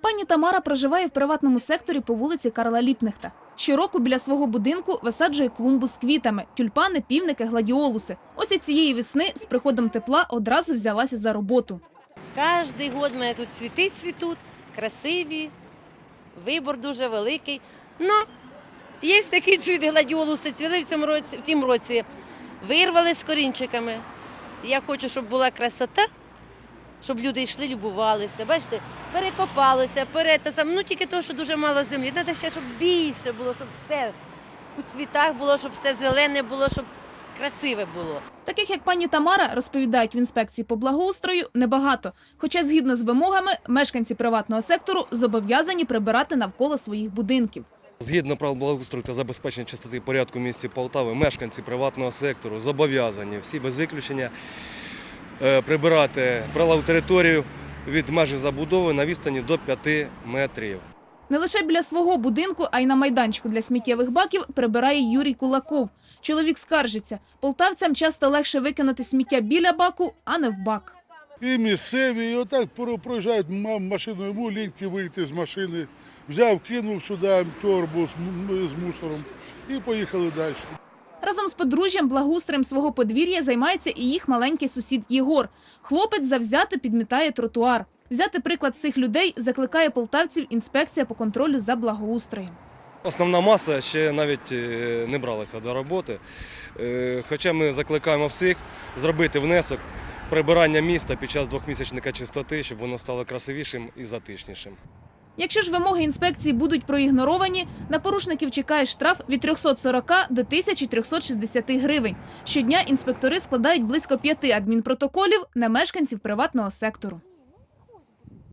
Пані Тамара проживає в приватному секторі по вулиці Карла Ліпнехта. Щороку біля свого будинку висаджує клумбу з квітами, тюльпани, півники, гладіолуси. Ось і цієї весни з приходом тепла одразу взялася за роботу. Кожний год мене тут цвіти цвітуть, красиві, вибор дуже великий. Ну, є такі цвіти гладіолуси, цвіли в цьому році, в тім році. Вирвали з корінчиками. Я хочу, щоб була красота, щоб люди йшли, любувалися. Бачите, перекопалося, сам. Ну тільки того, що дуже мало землі. Треба ще, щоб більше було, щоб все у цвітах було, щоб все зелене було, щоб красиве було. Таких як пані Тамара розповідають в інспекції по благоустрою небагато. Хоча, згідно з вимогами, мешканці приватного сектору зобов'язані прибирати навколо своїх будинків. Згідно правил благоустрою та забезпечення чистоти порядку в місті Полтави, мешканці приватного сектору зобов'язані всі без виключення прибирати прилаву територію від межі забудови на відстані до 5 метрів. Не лише біля свого будинку, а й на майданчику для сміттєвих баків прибирає Юрій Кулаков. Чоловік скаржиться, полтавцям часто легше викинути сміття біля баку, а не в бак. І місцеві, і отак про- проїжджають м- машиною, йому ліньки вийти з машини. Взяв, кинув сюди торбу з мусором і поїхали далі. Разом з подружжям благоустроєм свого подвір'я займається і їх маленький сусід Єгор. Хлопець завзято підмітає тротуар. Взяти приклад цих людей закликає полтавців інспекція по контролю за благоустроєм. Основна маса ще навіть е, не бралася до роботи. Е, Хоча ми закликаємо всіх зробити внесок прибирання міста під час двохмісячника чистоти, щоб воно стало красивішим і затишнішим. Якщо ж вимоги інспекції будуть проігноровані, на порушників чекає штраф від 340 до 1360 гривень. Щодня інспектори складають близько п'яти адмінпротоколів на мешканців приватного сектору.